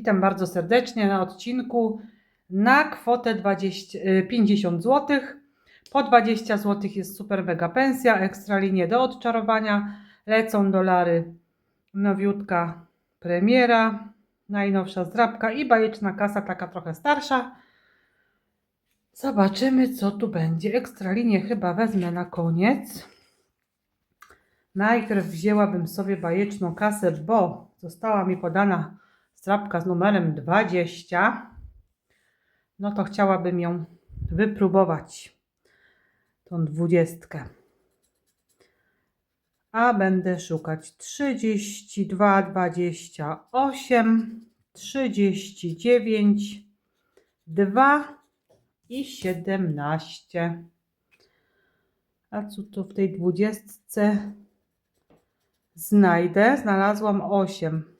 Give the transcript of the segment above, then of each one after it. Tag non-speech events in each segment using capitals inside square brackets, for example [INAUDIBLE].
Witam bardzo serdecznie na odcinku na kwotę 20, y, 50 zł. Po 20 zł jest super mega pensja, ekstra linie do odczarowania, lecą dolary, nowiutka premiera, najnowsza zdrabka i bajeczna kasa, taka trochę starsza. Zobaczymy, co tu będzie. Ekstra linię chyba wezmę na koniec. Najpierw wzięłabym sobie bajeczną kasę, bo została mi podana strapka z numerem 20. No to chciałabym ją wypróbować. Tą dwudziestkę. A będę szukać 32, 28, 39, 2 i 17. A co tu w tej dwudziestce znajdę? Znalazłam 8.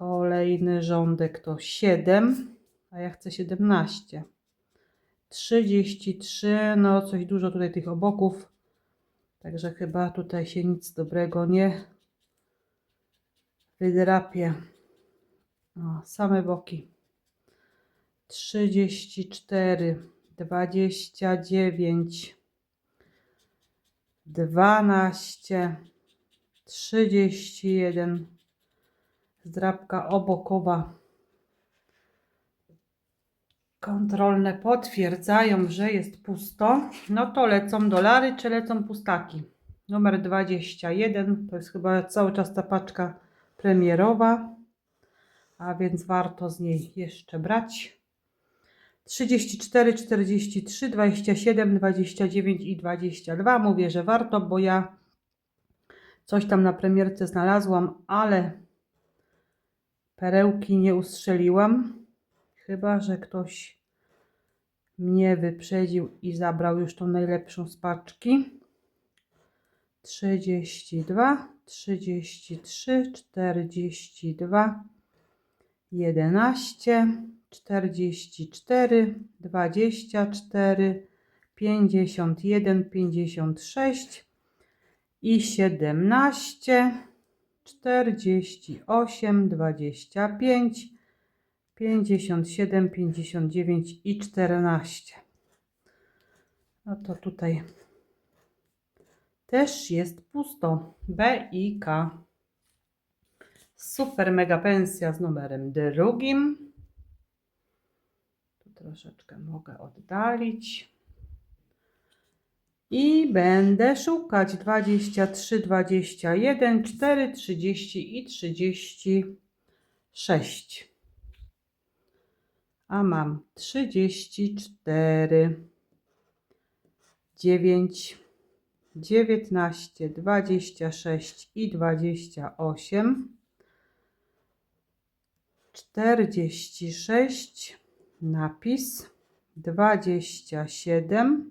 Kolejny rządek to 7, a ja chcę 17. 33, no coś dużo tutaj tych oboków. Także chyba tutaj się nic dobrego nie wydrapie. O, same boki. 34, 29, 12, 31, zdrabka obokowa. Kontrolne potwierdzają, że jest pusto. No to lecą dolary, czy lecą pustaki. Numer 21, to jest chyba cały czas ta paczka premierowa, a więc warto z niej jeszcze brać. 34, 43, 27, 29 i 22. Mówię, że warto, bo ja coś tam na premierce znalazłam, ale perełki nie ustrzeliłam. Chyba, że ktoś mnie wyprzedził i zabrał już tą najlepszą z paczki. 32, 33, 42, 11, 44, 24, 51, 56 i 17, 48, 25, 57, 59 i 14. No to tutaj też jest pusto. B i K. Super mega pensja z numerem drugim. Tu troszeczkę mogę oddalić. I będę szukać 23, 21, 4, 30 i 36. A mam 34, 9, 19, 26 i 28. 46, napis 27,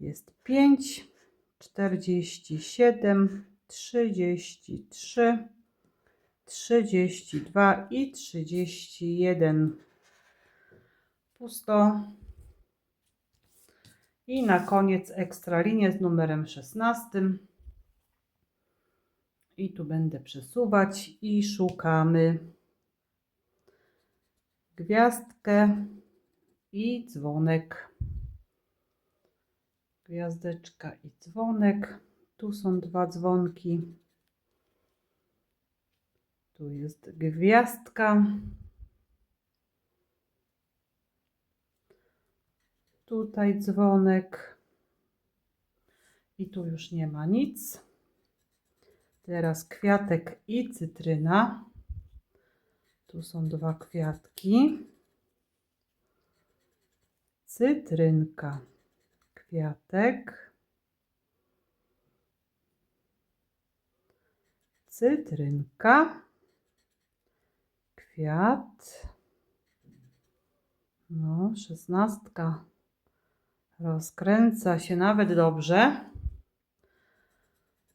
Jest 5, 47, 33, 32 i 31. Pusto. I na koniec ekstra linię z numerem 16. I tu będę przesuwać i szukamy gwiazdkę i dzwonek. Gwiazdeczka i dzwonek. Tu są dwa dzwonki. Tu jest gwiazdka. Tutaj dzwonek. I tu już nie ma nic. Teraz kwiatek i cytryna. Tu są dwa kwiatki. Cytrynka. Kwiatek. Cytrynka. Kwiat. No, szesnastka. Rozkręca się nawet dobrze.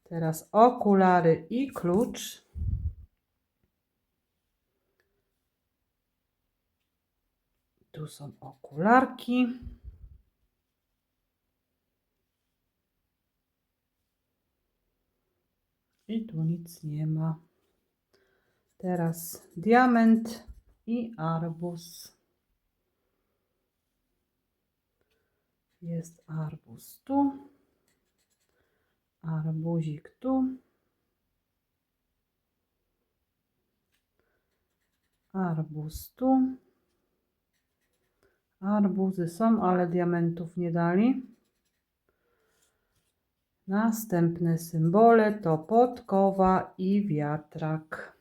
Teraz okulary i klucz. Tu są okularki. I tu nic nie ma. Teraz diament i arbuz. Jest arbuz tu. Arbuzik tu. Arbuz tu. Arbuzy są, ale diamentów nie dali. Następne symbole to podkowa i wiatrak.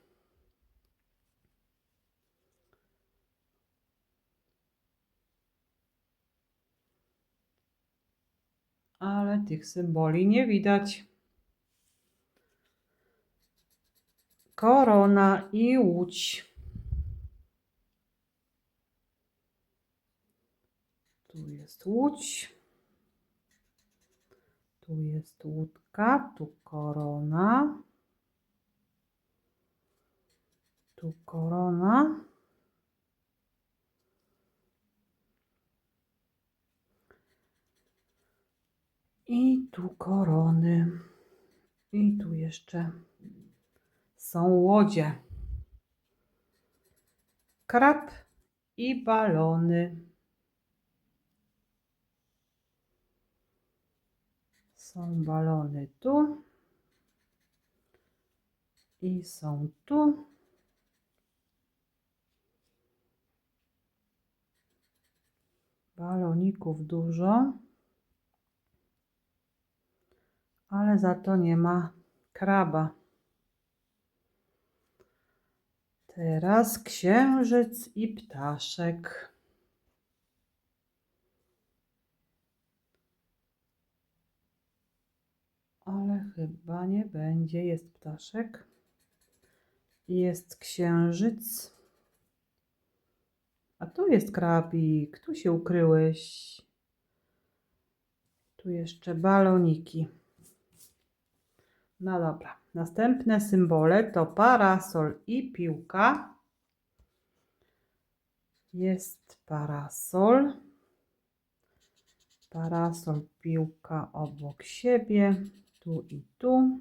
Ale tych symboli nie widać. Korona i łódź. Tu jest łódź. Tu jest łódka, tu korona. Tu korona. I tu korony. I tu jeszcze są łodzie. Krab i balony. Są balony tu. I są tu. Baloników dużo. Ale za to nie ma kraba. Teraz księżyc i ptaszek. Ale chyba nie będzie. Jest ptaszek. Jest księżyc. A tu jest krabik. Tu się ukryłeś. Tu jeszcze baloniki. No dobra. Następne symbole to parasol i piłka. Jest parasol. Parasol, piłka obok siebie. Tu i tu.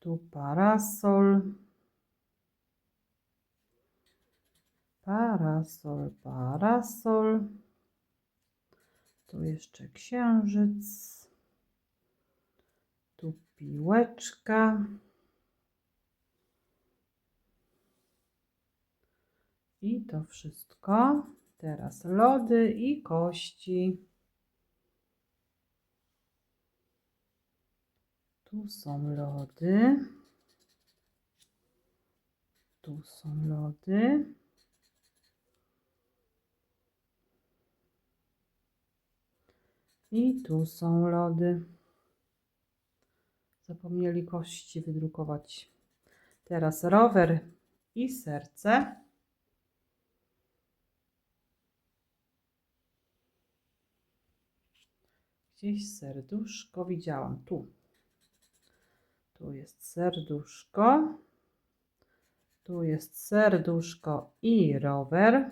Tu parasol. Parasol, parasol. Tu jeszcze księżyc. Tu piłeczka. I to wszystko. Teraz lody i kości. Tu są lody. Tu są lody. I tu są lody. Zapomnieli kości wydrukować. Teraz rower i serce. Gdzieś serduszko widziałam. Tu. Tu jest serduszko. Tu jest serduszko i rower.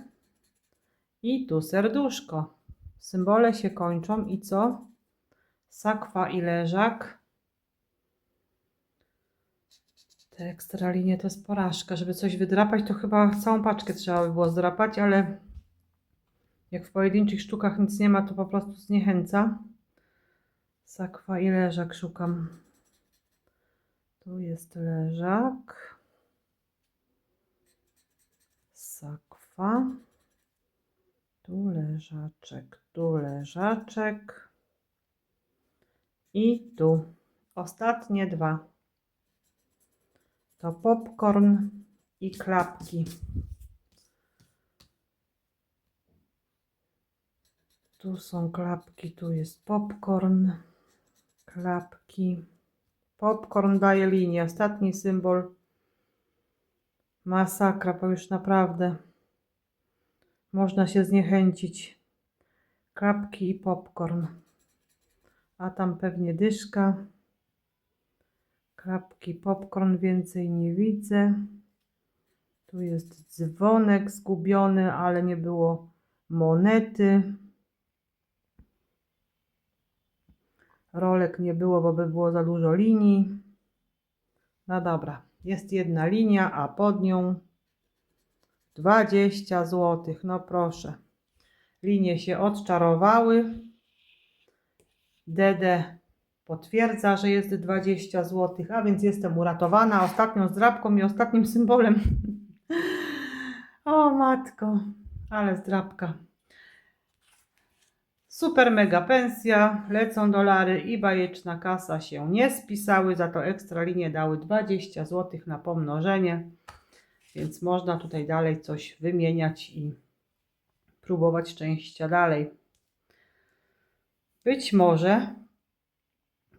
I tu serduszko. Symbole się kończą i co? Sakwa i leżak. Te ekstra linie to jest porażka. Żeby coś wydrapać, to chyba całą paczkę trzeba by było zdrapać, ale jak w pojedynczych sztukach nic nie ma, to po prostu zniechęca. Sakwa i leżak szukam. Tu jest leżak. Sakwa. Tu leżaczek, tu leżaczek. I tu. Ostatnie dwa. To popcorn i klapki. Tu są klapki, tu jest popcorn, klapki. Popcorn daje linię. Ostatni symbol. Masakra, bo już naprawdę można się zniechęcić. Klapki i popcorn. A tam pewnie dyszka. Klapki, popcorn, więcej nie widzę. Tu jest dzwonek zgubiony, ale nie było monety. Rolek nie było, bo by było za dużo linii. No dobra, jest jedna linia, a pod nią 20 zł. No proszę. Linie się odczarowały. DD potwierdza, że jest 20 zł, a więc jestem uratowana ostatnią zdrabką i ostatnim symbolem. [LAUGHS] o matko, ale zdrabka. Super mega pensja, lecą dolary i bajeczna kasa się nie spisały, za to ekstra linie dały 20 zł na pomnożenie, więc można tutaj dalej coś wymieniać i próbować szczęścia dalej. Być może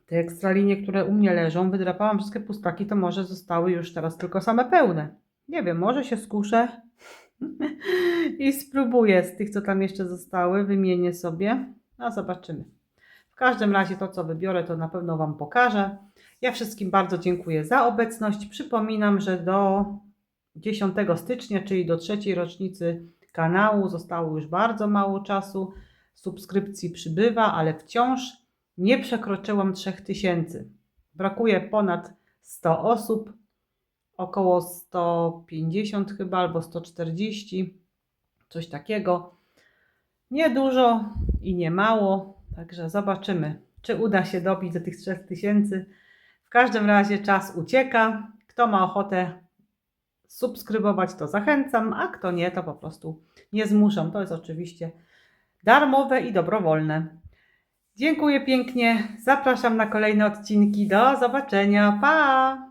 te ekstra linie, które u mnie leżą, wydrapałam wszystkie pustaki, to może zostały już teraz tylko same pełne. Nie wiem, może się skuszę [LAUGHS] i spróbuję z tych, co tam jeszcze zostały, wymienię sobie, a zobaczymy. W każdym razie to, co wybiorę, to na pewno Wam pokażę. Ja wszystkim bardzo dziękuję za obecność. Przypominam, że do 10 stycznia, czyli do trzeciej rocznicy kanału, zostało już bardzo mało czasu. Subskrypcji przybywa, ale wciąż nie przekroczyłam 3000. Brakuje ponad 100 osób, około 150 chyba albo 140, coś takiego. Nie dużo i nie mało, także zobaczymy, czy uda się dobić do tych 3000. W każdym razie czas ucieka. Kto ma ochotę subskrybować, to zachęcam, a kto nie, to po prostu nie zmuszam. To jest oczywiście darmowe i dobrowolne. Dziękuję pięknie. Zapraszam na kolejne odcinki. Do zobaczenia. Pa!